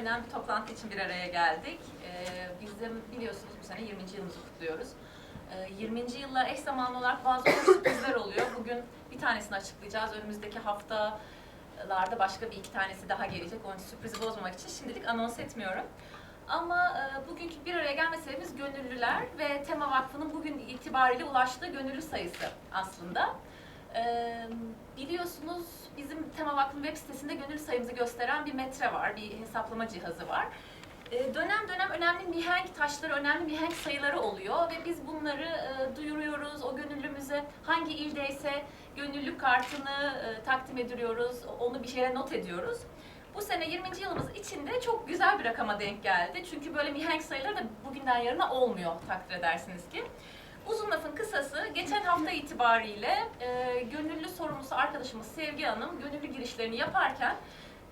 önemli bir toplantı için bir araya geldik. Ee, bizim biliyorsunuz bu sene 20. yılımızı kutluyoruz. Ee, 20. yılla eş zamanlı olarak bazı sürprizler oluyor. Bugün bir tanesini açıklayacağız. Önümüzdeki haftalarda başka bir iki tanesi daha gelecek. Onun sürprizi bozmamak için şimdilik anons etmiyorum. Ama e, bugünkü bir araya gelme sebebimiz gönüllüler ve Tema Vakfı'nın bugün itibariyle ulaştığı gönüllü sayısı aslında. Ee, biliyorsunuz bizim Tema Vakfı'nın web sitesinde gönüllü sayımızı gösteren bir metre var, bir hesaplama cihazı var. Ee, dönem dönem önemli mihenk taşları, önemli mihenk sayıları oluyor ve biz bunları e, duyuruyoruz. O gönüllümüze hangi ildeyse gönüllülük kartını e, takdim ediyoruz, onu bir şeye not ediyoruz. Bu sene 20. yılımız içinde çok güzel bir rakama denk geldi. Çünkü böyle mihenk sayıları da bugünden yarına olmuyor takdir edersiniz ki. Uzun lafın kısası, geçen hafta itibariyle e, gönüllü sorumlusu arkadaşımız Sevgi Hanım gönüllü girişlerini yaparken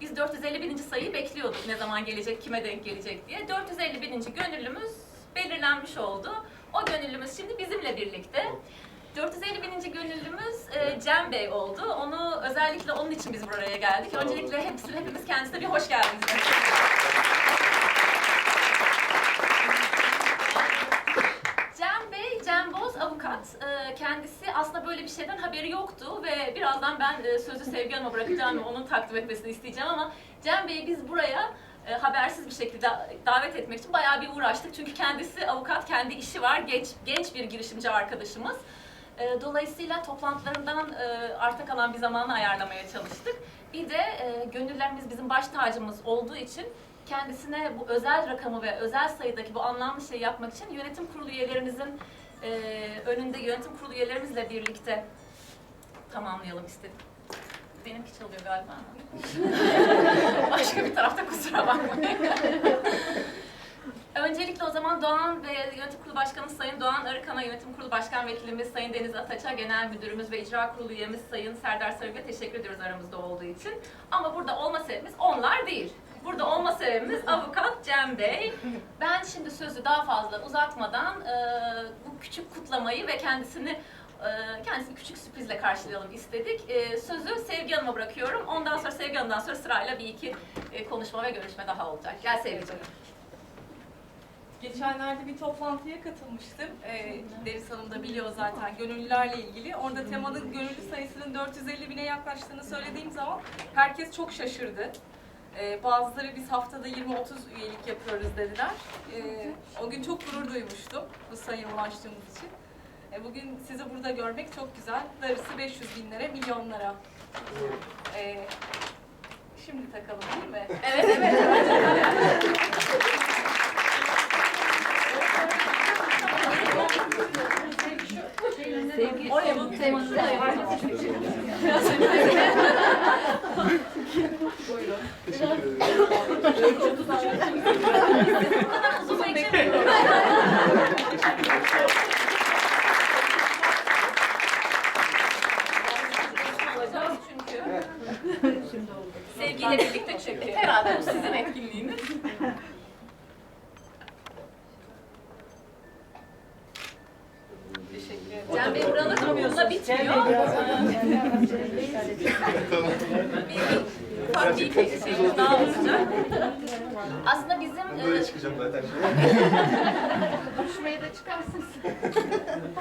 biz 450 bininci sayıyı bekliyorduk ne zaman gelecek, kime denk gelecek diye. 450 bininci gönüllümüz belirlenmiş oldu. O gönüllümüz şimdi bizimle birlikte. 450 bininci gönüllümüz e, Cem Bey oldu. Onu özellikle onun için biz buraya geldik. Öncelikle hepsi, hepimiz kendisine bir hoş geldiniz. Cem Bey, Cem Avukat. Ee, Kendisi aslında böyle bir şeyden haberi yoktu ve birazdan ben e, sözü Sevgi Hanım'a bırakacağım ve onun takdim etmesini isteyeceğim ama Cem Bey'i biz buraya e, habersiz bir şekilde davet etmek için bayağı bir uğraştık. Çünkü kendisi avukat, kendi işi var, genç, genç bir girişimci arkadaşımız. E, Dolayısıyla toplantılarından e, arta kalan bir zamanı ayarlamaya çalıştık. Bir de e, gönüllerimiz bizim baş tacımız olduğu için kendisine bu özel rakamı ve özel sayıdaki bu anlamlı şeyi yapmak için yönetim kurulu üyelerimizin e, önünde yönetim kurulu üyelerimizle birlikte tamamlayalım istedim. Benimki çalıyor galiba. Başka bir tarafta kusura bakmayın. Öncelikle o zaman Doğan ve Yönetim Kurulu Başkanımız Sayın Doğan Arıkan'a, Yönetim Kurulu Başkan Vekilimiz Sayın Deniz Ataç'a, Genel Müdürümüz ve İcra Kurulu üyemiz Sayın Serdar Sarıgül'e teşekkür ediyoruz aramızda olduğu için. Ama burada olma sebebimiz onlar değil. Burada olma sebebimiz avukat Cem Bey. Ben şimdi sözü daha fazla uzatmadan e, bu küçük kutlamayı ve kendisini e, kendisini küçük sürprizle karşılayalım istedik. E, sözü Sevgi Hanım'a bırakıyorum. Ondan sonra Sevgi Hanım'dan sonra sırayla bir iki e, konuşma ve görüşme daha olacak. Gel Sevgi'ciğim. Geçenlerde bir toplantıya katılmıştım. Ee, Deniz Hanım da biliyor zaten gönüllülerle ilgili. Orada temanın gönüllü sayısının 450 bine yaklaştığını söylediğim zaman herkes çok şaşırdı. Ee, bazıları biz haftada 20-30 üyelik yapıyoruz dediler. Ee, o gün çok gurur duymuştum bu sayıya ulaştığımız için. Ee, bugün sizi burada görmek çok güzel. Darısı 500 binlere, milyonlara. Şimdi takalım değil mi? Evet evet evet. Oraya mı? Bu kadar uzun beklemiyorum. Olacağız çünkü. Sevgiyle birlikte çünkü. Herhalde bu sizin etkinliğiniz. Teşekkür ederim. Cem Bey buranın bununla bitmiyor. Ufak bir şeyimiz daha olacak. Aslında bizim Böyle e, çıkacağım zaten. Konuşmaya da çıkarsınız.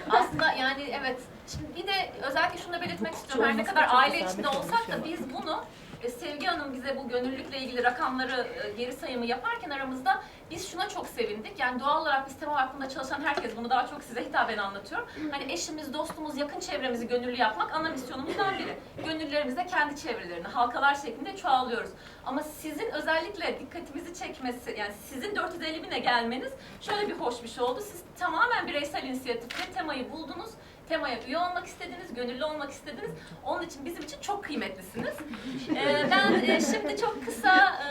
Aslında yani evet. Şimdi bir de özellikle şunu da belirtmek istiyorum. Her ne kadar aile içinde olsak da biz bunu e, Sevgi Hanım bize bu gönüllülükle ilgili rakamları e, geri sayımı yaparken aramızda biz şuna çok sevindik. Yani doğal olarak biz tema hakkında çalışan herkes bunu daha çok size hitaben anlatıyorum. Hani eşimiz, dostumuz, yakın çevremizi gönüllü yapmak ana misyonumuzdan biri. Gönüllülerimizle kendi çevrelerini, halkalar şeklinde çoğalıyoruz. Ama sizin özellikle dikkatimizi çekmesi, yani sizin 450 bine gelmeniz şöyle bir hoş bir şey oldu. Siz tamamen bireysel inisiyatifle temayı buldunuz. Temaya üye olmak istediniz, gönüllü olmak istediniz. Onun için bizim için çok kıymetlisiniz. Ee, ben e, şimdi çok kısa e,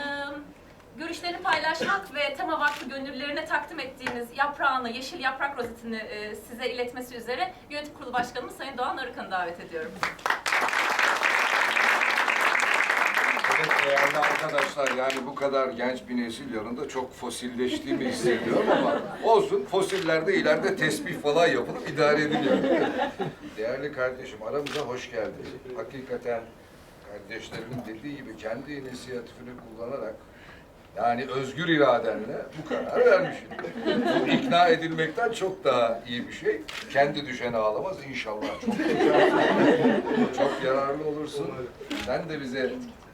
görüşlerini paylaşmak ve Tema Vakfı gönüllülerine takdim ettiğimiz yaprağını, yeşil yaprak rozetini e, size iletmesi üzere Yönetim Kurulu Başkanımız Sayın Doğan Arıkan'ı davet ediyorum. Evet değerli arkadaşlar yani bu kadar genç bir nesil yanında çok fosilleştiğimi hissediyorum ama olsun fosillerde ileride tesbih falan yapılıp idare ediliyor. Değerli kardeşim aramıza hoş geldiniz. Hakikaten kardeşlerimin dediği gibi kendi inisiyatifini kullanarak Yani özgür iradenle bu kararı vermişsin. Bu ikna edilmekten çok daha iyi bir şey. Kendi düşeni ağlamaz inşallah. Çok, çok yararlı olursun. Sen de bize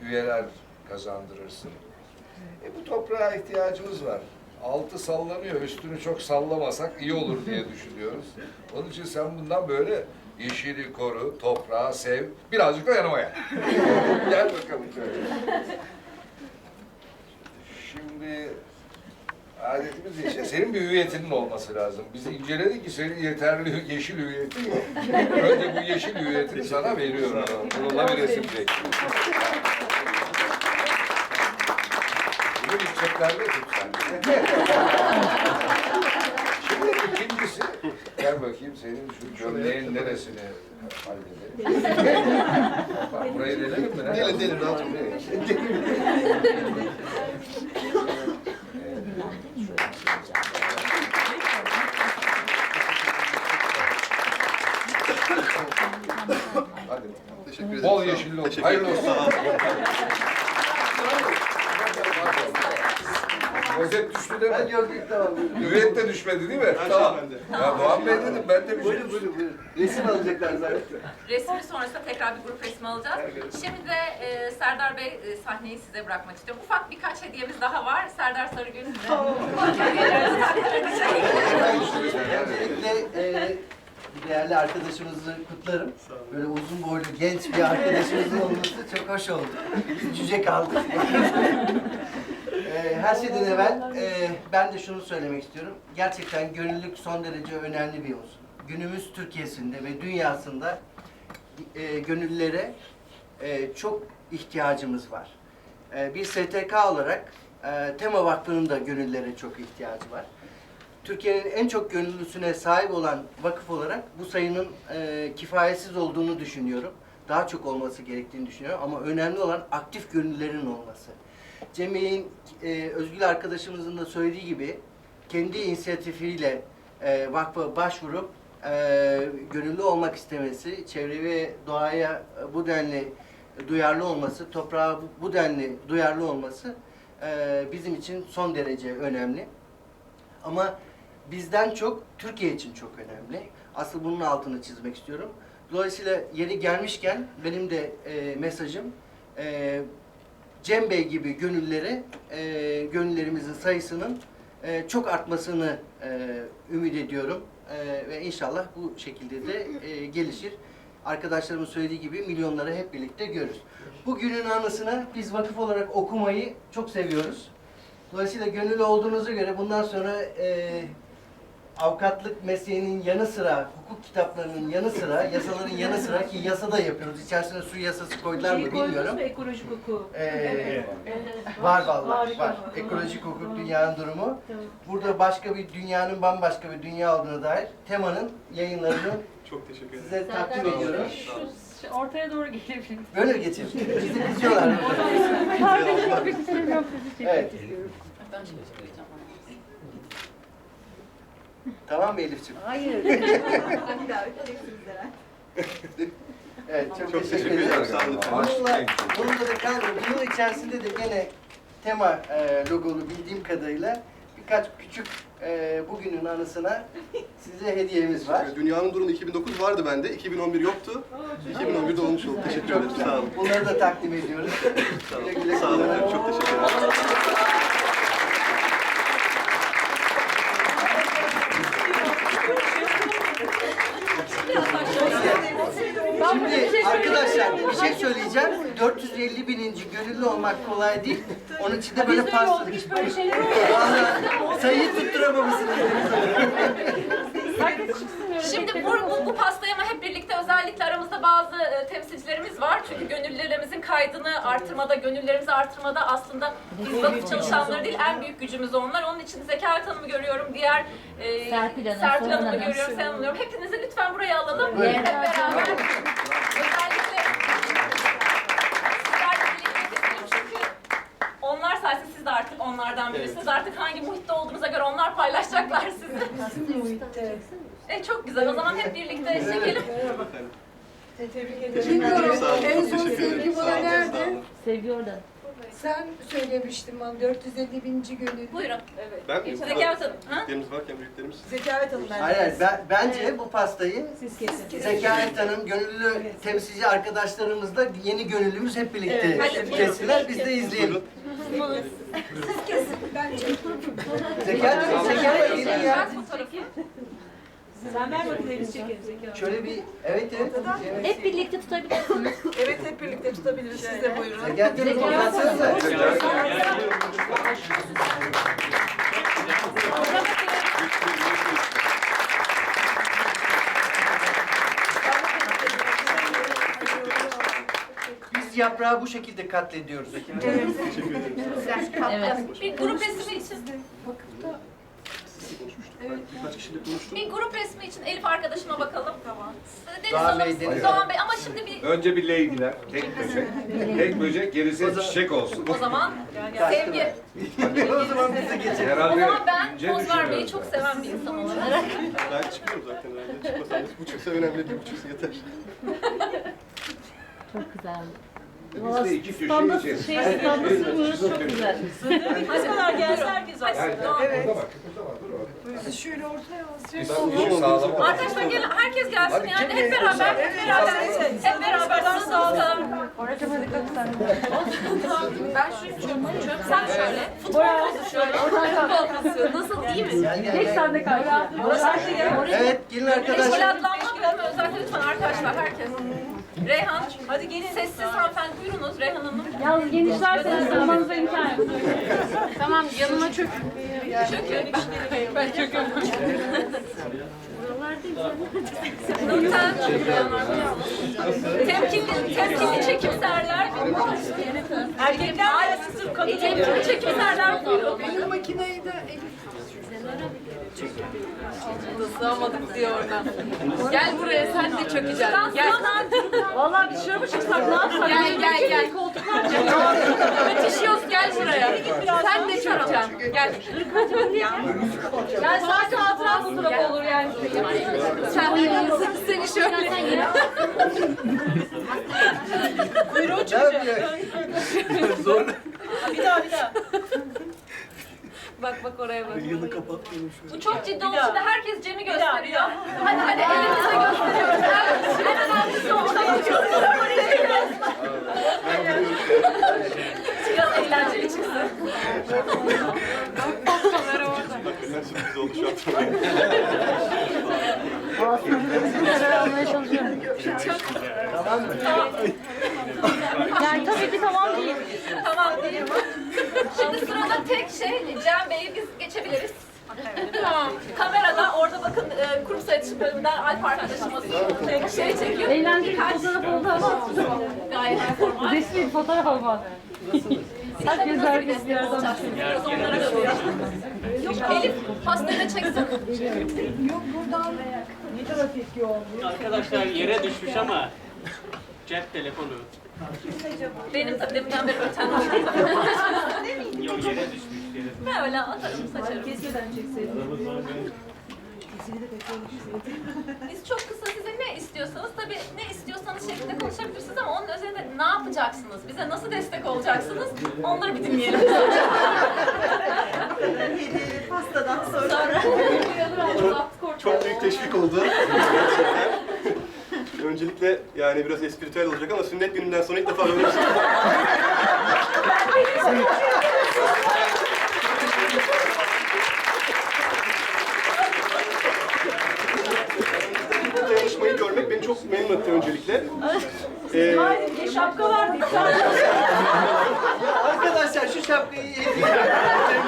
üyeler kazandırırsın. E bu toprağa ihtiyacımız var. Altı sallanıyor, üstünü çok sallamasak iyi olur diye düşünüyoruz. Onun için sen bundan böyle yeşili koru, toprağı sev, birazcık da yanıma gel. gel bakalım şöyle. Şimdi adetimiz için senin bir hüviyetinin olması lazım. Biz inceledik ki senin yeterli yeşil hüviyetin yok. Önce bu yeşil hüviyetini sana veriyorum. Bununla bir resim çektim. Bunu yükseklerde tut sen. Şimdi ikincisi, gel bakayım senin şu gömleğin neresini halledelim. Bak burayı delelim mi? Ne Delin, delin, rahat ol. Hadi. Teşekkür ederim. Bol yeşilli olsun. Hayırlı olsun. Rozet düştü değil Ben gördük tamam. Hüviyet de düşmedi değil mi? Şey Tamam. Ya Doğan Bey dedim ben de bir şey Buyurun buyurun buyurun. Resim alacaklar zaten. Resmi sonrasında tekrar bir grup resmi alacağız. Şimdi de e, Serdar Bey e, sahneyi size bırakmak istiyorum. Ufak birkaç hediyemiz daha var. Serdar Sarıgül size. hediyelerinizi takdim edecek. Öncelikle e, değerli arkadaşımızı kutlarım. Böyle uzun boylu genç bir arkadaşımızın olması çok hoş oldu. Cüce kaldık. E, her şeyden evvel e, ben de şunu söylemek istiyorum. Gerçekten gönüllülük son derece önemli bir unsur. Günümüz Türkiye'sinde ve dünyasında e, gönüllülere e, çok ihtiyacımız var. E, bir STK olarak e, Tema Vakfı'nın da gönüllere çok ihtiyacı var. Türkiye'nin en çok gönüllüsüne sahip olan vakıf olarak bu sayının e, kifayetsiz olduğunu düşünüyorum. Daha çok olması gerektiğini düşünüyorum ama önemli olan aktif gönüllülerin olması. Cemil'in, e, Özgül arkadaşımızın da söylediği gibi kendi inisiyatifiyle e, vakfa başvurup e, gönüllü olmak istemesi, çevre ve doğaya bu denli duyarlı olması, toprağa bu denli duyarlı olması e, bizim için son derece önemli. Ama bizden çok Türkiye için çok önemli. Asıl bunun altını çizmek istiyorum. Dolayısıyla yeri gelmişken benim de e, mesajım e, Cem Bey gibi gönüllere, e, gönüllerimizin sayısının e, çok artmasını e, ümit ediyorum. E, ve inşallah bu şekilde de e, gelişir. Arkadaşlarımın söylediği gibi milyonları hep birlikte görürüz. Bugünün anısına biz vakıf olarak okumayı çok seviyoruz. Dolayısıyla gönüllü olduğunuza göre bundan sonra e, avukatlık mesleğinin yanı sıra, hukuk kitaplarının yanı sıra, yasaların yanı sıra ki yasada yapıyoruz. İçerisine su yasası koydular mı Şeyi koydunuz bilmiyorum. mu ekolojik hukuku? Ee, var vallahi Harika. var. Ekolojik hukuk dünyanın durumu. Tamam. Burada başka bir dünyanın bambaşka bir dünya olduğuna dair temanın yayınlarını Çok teşekkür ederim. size takdim ediyorum. Şu ortaya doğru gelebiliriz. Böyle geçelim. Bizi kızıyorlar. Kardeşim bir sizi çekmek Evet. istiyorum. Tamam mı Elif'ciğim? Hayır. Evet, çok, Çok teşekkür, ederim. Sağ olun. Bununla, bununla da kalmıyor. Bunun içerisinde de gene tema e, logolu bildiğim kadarıyla birkaç küçük e, bugünün anısına size hediyemiz var. Dünyanın durumu 2009 vardı bende. 2011 yoktu. 2011'de olmuş oldu. Teşekkür ederim. Sağ olun. Bunları da takdim ediyoruz. Sağ olun. güle Sağ olun. Çok teşekkür ederim. Şimdi arkadaşlar bir şey söyleyeceğim. 450 bininci gönüllü olmak kolay değil. Onun için de böyle Biz de öyle olduk, hiç böyle şeyler olmadı. Vallahi sayıyı tutturamamışsınız. Herkes çıksın öyle. Şimdi bu, bu, bu pastayı ama hep birlikte özellikle aramızda bazı e, temsilcilerimiz var. Çünkü gönüllülerimizin kaydını artırmada, gönüllülerimizi artırmada aslında biz vakıf çalışanları değil en büyük gücümüz onlar. Onun için Zekalet Hanım'ı görüyorum. Diğer e, Serpil Hanım, Serpil Soğan Hanım'ı Hanım. görüyorum, Sen Hanım'ı görüyorum. Hepinizi lütfen buraya alalım. Hep beraber. Onlardan birisiniz. Artık hangi muhitte olduğunuza göre onlar paylaşacaklar sizi. E çok güzel. O zaman hep birlikte çekelim. Teşekkür ederim. Sağ olun. Çok teşekkür ederim. Sağ olun. Sağ olun. Sevgi oradan. Sen söylemiştin bana 450 binci gönül. Buyurun. Ben mi? Zekavet Hanım. Ha? Büyüklerimiz varken büyüklerimiz. Zekavet Hanım ben. Hayır, hayır, ben, bence bu pastayı Siz kesin. Zekaet Hanım, gönüllü temsilci arkadaşlarımızla yeni gönüllümüz hep birlikte Evet, hadi. kestiler. Biz de izleyelim. Buyurun. Bence. Zekaet Hanım, Zekaet Hanım gelin ya. Ben fotoğrafı. Sen ver bakayım biz çekelim Şöyle bir, evet evet. evet. Hep birlikte tutabilirsiniz. Evet hep birlikte tutabiliriz. Siz de buyurun. Zekaet Hanım toplatsanıza. Biz yaprağı bu şekilde katlediyoruz. Bir grup resmi için. Konuşmuştuk. Ben birkaç kişiyle konuştum. Bir grup resmi için Elif arkadaşıma bakalım. Tamam. Deniz Doğan Hanım, Bey, Deniz Doğan Bey ama şimdi bir Önce bir leydiler, tek böcek. Tek böcek, gerisi çiçek olsun. o zaman sevgi. o zaman bize geçelim. O Herhalde zaman ben ince poz vermeyi düşünüyoruz. çok seven bir insan olarak. Ben çıkıyorum zaten herhalde. Çıkmasam bir buçuksa önemli, bir buçuksa yeter. Çok güzel. İki köşe içeriz. şey sığmıyoruz çok güzel. Ne kadar gelse herkes Yani, Doğan Bey. burada bak, burada bak, dur. Bizi şöyle ortaya işi sağlam olalım. Arkadaşlar gelin, herkes gelsin yani hep beraber, hep beraber, hep beraber sağlıklı. Ben şu çöp, çöp sen şöyle, futbol pozu şöyle, futbol pozu, nasıl iyi mi? Gel, gel, Tek gel. sende kaldı. Evet, gelin arkadaşlar. atlanmamayalım özellikle lütfen arkadaşlar, herkes. Reyhan, hadi gelin. Sessiz hanımefendi buyurunuz Reyhan Hanım. Yalnız genişlerseniz sığmanıza imkan yok. Tamam yanıma çök. Çökün. Ben çöküyorum. Lütfen. Temkinli, temkinli çekimserler. Erkekler temkinli çekimserler buyurun. Benim makineyi de Sığamadık diyor oradan. Gel buraya sen de çökeceksin. Gel. Vallahi biz şuraya mı çıksak ne yapsak? Gel gel gel. Kaçışıyoruz gel buraya. Sen de çökeceksin. Gel. Yani sadece yani. Sen seni şöyle. Ne yapıyor? Zor. Bak bak oraya bak. Yılı kapattım şu Bu çok ciddi olduğu için de herkes Cem'i gösteriyor. Hadi hadi elimizle gösteriyoruz. En en önemlisi o. Biraz eğlenceli çıksın. Hakikaten sürpriz oldu şu an. almaya çalışıyorum. Tamam mı? Yani tabii ki tamam değil. Tamam diyeyim. Şimdi sırada tek şey Cem Bey'i biz geçebiliriz. Tamam. Kamerada orada bakın e, kurum iletişim bölümünden Alp arkadaşımız şey çekiyor. Eğlenceli bir fotoğraf oldu ama Gayet formal. resmi bir fotoğraf olmaz. Herkes herkes bir yerden Biraz onlara dönüyor. Yok Elif pastayı da çeksin. yok buradan ne tepki oldu. Arkadaşlar yere düşmüş ama cep telefonu. Benim tabii deminden beri öten Yok yere düşmüş yere. Ben öyle atarım saçarım. Kesmeden çekseydim. Biz çok kısa size ne istiyorsanız tabii ne istiyorsanız şeklinde konuşabilirsiniz ama onun üzerinde ne yapacaksınız? Bize nasıl destek olacaksınız? Onları bir dinleyelim. Pastadan sonra. Çok, çok büyük teşvik oldu. Öncelikle yani biraz espritüel olacak ama sünnet gününden sonra ilk defa böyle bir şey. Bu dayanışmayı görmek beni çok memnun öncelikle. Ee, Bir şapka var. Arkadaşlar şu şapkayı hediye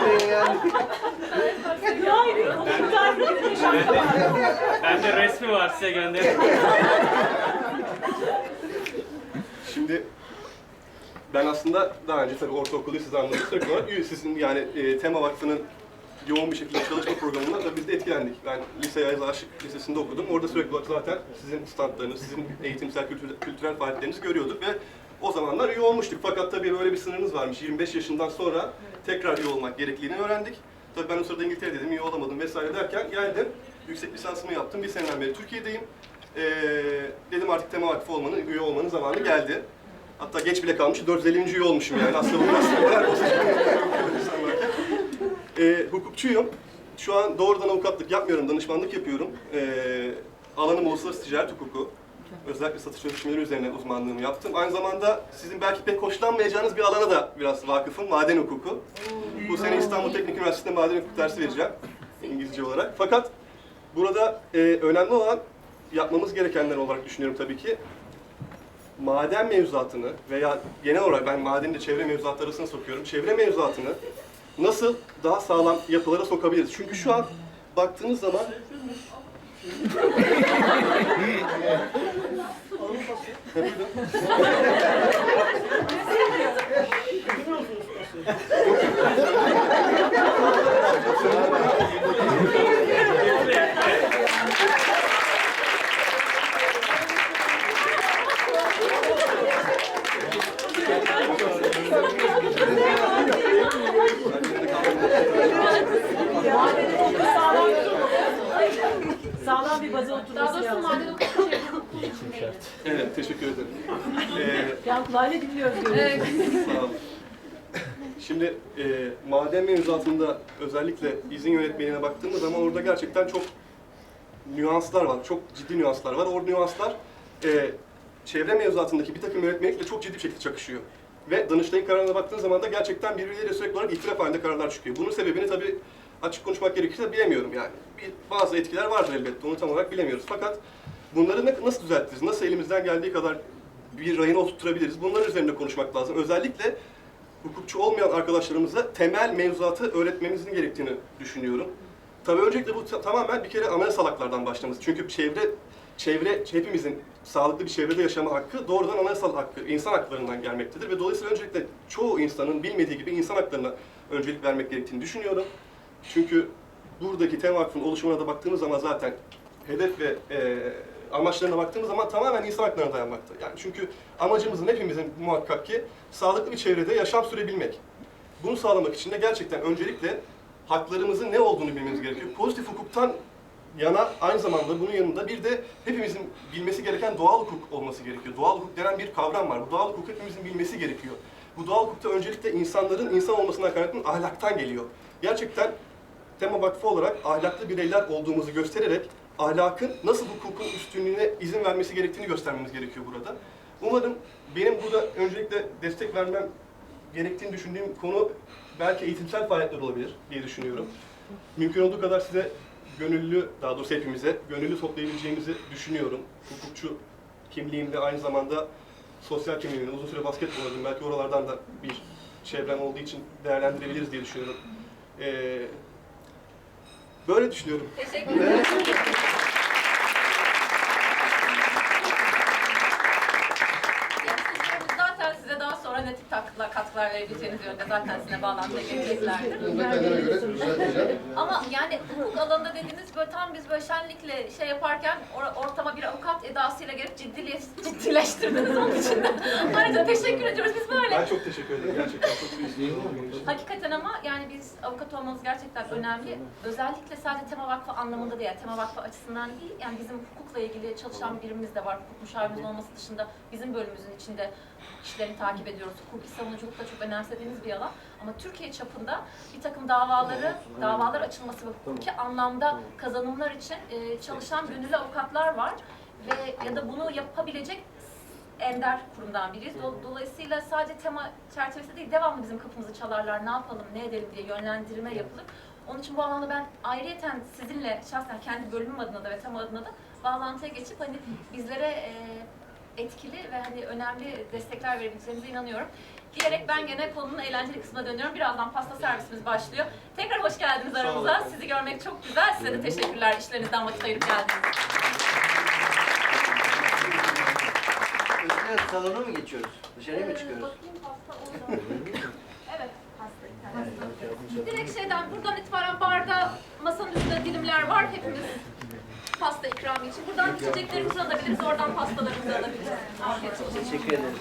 edin. yani. Bende resmi var size göndereyim. Şimdi ben aslında daha önce tabii ortaokulu siz anladınız sürekli olarak üye- sizin yani e, Tema Vakfı'nın yoğun bir şekilde çalışma programında da biz de etkilendik. Ben lise Yayız Aşık Lisesi'nde okudum. Orada sürekli zaten sizin standlarınız, sizin eğitimsel, kültürel, kültürel faaliyetlerinizi görüyorduk ve o zamanlar üye olmuştuk. Fakat tabii böyle bir sınırınız varmış. 25 yaşından sonra tekrar üye olmak gerektiğini öğrendik. Tabii ben o sırada İngiltere'deydim, üye olamadım vesaire derken geldim. Yüksek lisansımı yaptım. Bir seneden beri Türkiye'deyim. Ee, dedim artık Tema Vakfı olmanın, üye olmanın zamanı geldi. Hatta geç bile kalmış, 450. üye olmuşum yani. Aslında bu biraz Ee, hukukçuyum. Şu an doğrudan avukatlık yapmıyorum, danışmanlık yapıyorum. Ee, alanım uluslararası ticaret hukuku. Özellikle satış sözleşmeleri üzerine uzmanlığımı yaptım. Aynı zamanda sizin belki pek hoşlanmayacağınız bir alana da biraz vakıfım, maden hukuku. Bu sene İstanbul Teknik Üniversitesi'nde maden hukuku dersi vereceğim, İngilizce olarak. Fakat burada e, önemli olan yapmamız gerekenler olarak düşünüyorum tabii ki. Maden mevzuatını veya genel olarak ben madenle çevre mevzuatı arasına sokuyorum. Çevre mevzuatını nasıl daha sağlam yapılara sokabiliriz? Çünkü şu an baktığınız zaman Sağlam bir baza Daha oturması doğrusu lazım. maden hukuku şey evet teşekkür ederim. Ee, Ya kulağıyla dinliyoruz Evet. Sağ olun. Şimdi e, maden mevzuatında özellikle izin yönetmeliğine baktığımız zaman orada gerçekten çok nüanslar var, çok ciddi nüanslar var. O nüanslar e, çevre mevzuatındaki bir takım yönetmelikle çok ciddi bir şekilde çakışıyor. Ve Danıştay'ın kararına baktığın zaman da gerçekten birbirleriyle sürekli olarak ihtilaf halinde kararlar çıkıyor. Bunun sebebini tabii açık konuşmak gerekirse bilemiyorum yani. Bir, bazı etkiler vardır elbette, onu tam olarak bilemiyoruz. Fakat bunları nasıl düzeltiriz, nasıl elimizden geldiği kadar bir rayına oturtturabiliriz, bunların üzerinde konuşmak lazım. Özellikle hukukçu olmayan arkadaşlarımıza temel mevzuatı öğretmemizin gerektiğini düşünüyorum. Tabii öncelikle bu ta- tamamen bir kere anayasal haklardan başlaması. Çünkü çevre çevre hepimizin sağlıklı bir çevrede yaşama hakkı doğrudan anayasal hakkı, insan haklarından gelmektedir ve dolayısıyla öncelikle çoğu insanın bilmediği gibi insan haklarına öncelik vermek gerektiğini düşünüyorum. Çünkü buradaki TEM Vakfı'nın oluşumuna da baktığımız zaman zaten hedef ve e, amaçlarına baktığımız zaman tamamen insan haklarına dayanmakta. Yani çünkü amacımızın hepimizin muhakkak ki sağlıklı bir çevrede yaşam sürebilmek. Bunu sağlamak için de gerçekten öncelikle haklarımızın ne olduğunu bilmemiz gerekiyor. Pozitif hukuktan yana aynı zamanda bunun yanında bir de hepimizin bilmesi gereken doğal hukuk olması gerekiyor. Doğal hukuk denen bir kavram var. Bu doğal hukuk hepimizin bilmesi gerekiyor. Bu doğal hukukta öncelikle insanların insan olmasından kaynaklanan ahlaktan geliyor. Gerçekten Tema Vakfı olarak ahlaklı bireyler olduğumuzu göstererek ahlakın nasıl hukukun üstünlüğüne izin vermesi gerektiğini göstermemiz gerekiyor burada. Umarım benim burada öncelikle destek vermem gerektiğini düşündüğüm konu belki eğitimsel faaliyetler olabilir diye düşünüyorum. Mümkün olduğu kadar size gönüllü, daha doğrusu hepimize gönüllü toplayabileceğimizi düşünüyorum. Hukukçu kimliğimde aynı zamanda sosyal kimliğimde uzun süre basketbol oynadım. Belki oralardan da bir çevrem olduğu için değerlendirebiliriz diye düşünüyorum. Ee, böyle düşünüyorum. Teşekkür ederim. Yöneticilerimiz zaten size daha sonra ne tip katkılar verebileceğiniz yönünde zaten size bağlantıya geçeceklerdir. Ama yani hukuk alanında dediğiniz böyle tam biz böyle şenlikle şey yaparken or- ortama bir avukat edasıyla gelip ciddileş- ciddileştirdiniz onun için de. Ayrıca teşekkür ediyoruz biz böyle. Ben çok teşekkür ederim. Gerçekten çok büyük bir oldu benim için. Hakikaten ama yani biz avukat olmamız gerçekten önemli. Özellikle sadece Tema Vakfı anlamında değil, Tema Vakfı açısından değil. Yani bizim hukukla ilgili çalışan birimimiz de var. Hukuk müşavirimiz olması dışında bizim bölümümüzün içinde işlerini takip ediyoruz. Hukuki savunuculuk da çok önemsediğimiz bir alan. Ama Türkiye çapında bir takım davaları, davalar açılması ve hukuki anlamda kazanımlar için e, çalışan gönüllü avukatlar var. Ve ya da bunu yapabilecek ender kurumdan biriyiz. Do- Dolayısıyla sadece tema çerçevesinde değil, devamlı bizim kapımızı çalarlar, ne yapalım, ne edelim diye yönlendirme yapılır. Onun için bu alanda ben ayrıyeten sizinle şahsen kendi bölümüm adına da ve tema adına da bağlantıya geçip hani bizlere e, etkili ve hani önemli destekler verebileceğinize inanıyorum. Diyerek ben gene konunun eğlenceli kısmına dönüyorum. Birazdan pasta servisimiz başlıyor. Tekrar hoş geldiniz aramıza. Sizi görmek çok güzel. Size de teşekkürler işlerinizden vakit ayırıp için. Üstüne salona mı geçiyoruz? Dışarıya mı çıkıyoruz? Bakayım pasta orada. evet, pasta. Direkt şeyden buradan itibaren barda masanın üstünde dilimler var. Hepimiz pasta ikramı için. Buradan içeceklerimizi alabiliriz, oradan pastalarımızı alabiliriz. Afiyet olsun. Teşekkür ederim.